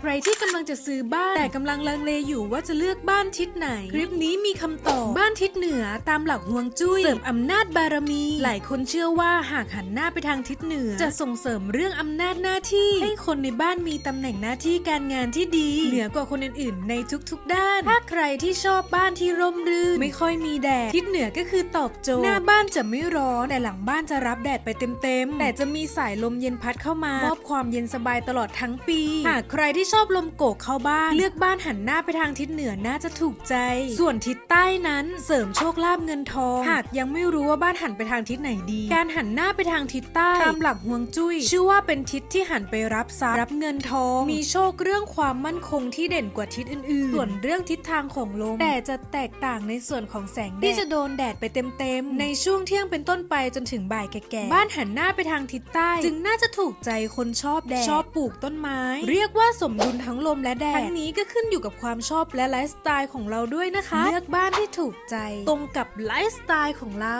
ใครที่กำลังจะซื้อบ้านแต่กำลังลังเลอยู่ว่าจะเลือกบ้านทิศไหน คลิปนี้มีคำตอบบ้านทิศเหนือตามหลักฮวงจุ้ยเสริมอำนาจบารมี หลายคนเชื่อว่าหากหันหน้าไปทางทิศเหนือ จะส่งเสริมเรื่องอำนาจหน้าที่ ให้คนในบ้านมีตำแหน่งหน้าที่การงานที่ดี เหนือกว่าคนอื่นๆ ในทุกๆ ด้าน ถ้าใครที่ชอบบ้านที่ร่มรื่นไม่ค่อยมีแดดทิศเหนือก็คือตอบโจทย์หน้าบ้านจะไม่ร้อนแต่หลังบ้านจะรับแดดไปเต็มๆแต่จะมีสายลมเย็นพัดเข้ามา มอบความเย็นสบายตลอดทั้งปี หากใครที่ชอบลมโกกเข้าบ้าน เลือกบ้านหันหน้าไปทางทิศเหนือน่าจะถูกใจ ส่วนทิศใต้นั้นเสริมโชคลาภเงินทอง หากยังไม่รู้ว่าบ้านหันไปทางทิศไหนดี การหันหน้าไปทางทิศใต้ตามหลักฮวงจุ้ยชื่อว่าเป็นทิศที่หันไปรับทรัพย์รับเงินทอง มีโชคเรื่องความมั่นคงที่เด่นกว่าทิศอื่นๆ ส่วนเรื่องทิศทางของลมแต่จะแตกต่างในส่วนของแสงแดดที่จะโดนแดดไปเต็มๆในช่วงเที่ยงเป็นต้นไปจนถึงบ่ายแก่ๆบ้านหันหน้าไปทางทิศใต้ จึงน่าจะถูกใจคนชอบแดดชอบปลูกต้นไม้ เรียกว่าสมดุลทั้งลมและแดดทั้งนี้ก็ขึ้นอยู่กับความชอบและไลฟ์สไตล์ของเราด้วยนะคะ เลือกบ้านที่ถูกใจตรงกับไลฟ์สไตล์ของเรา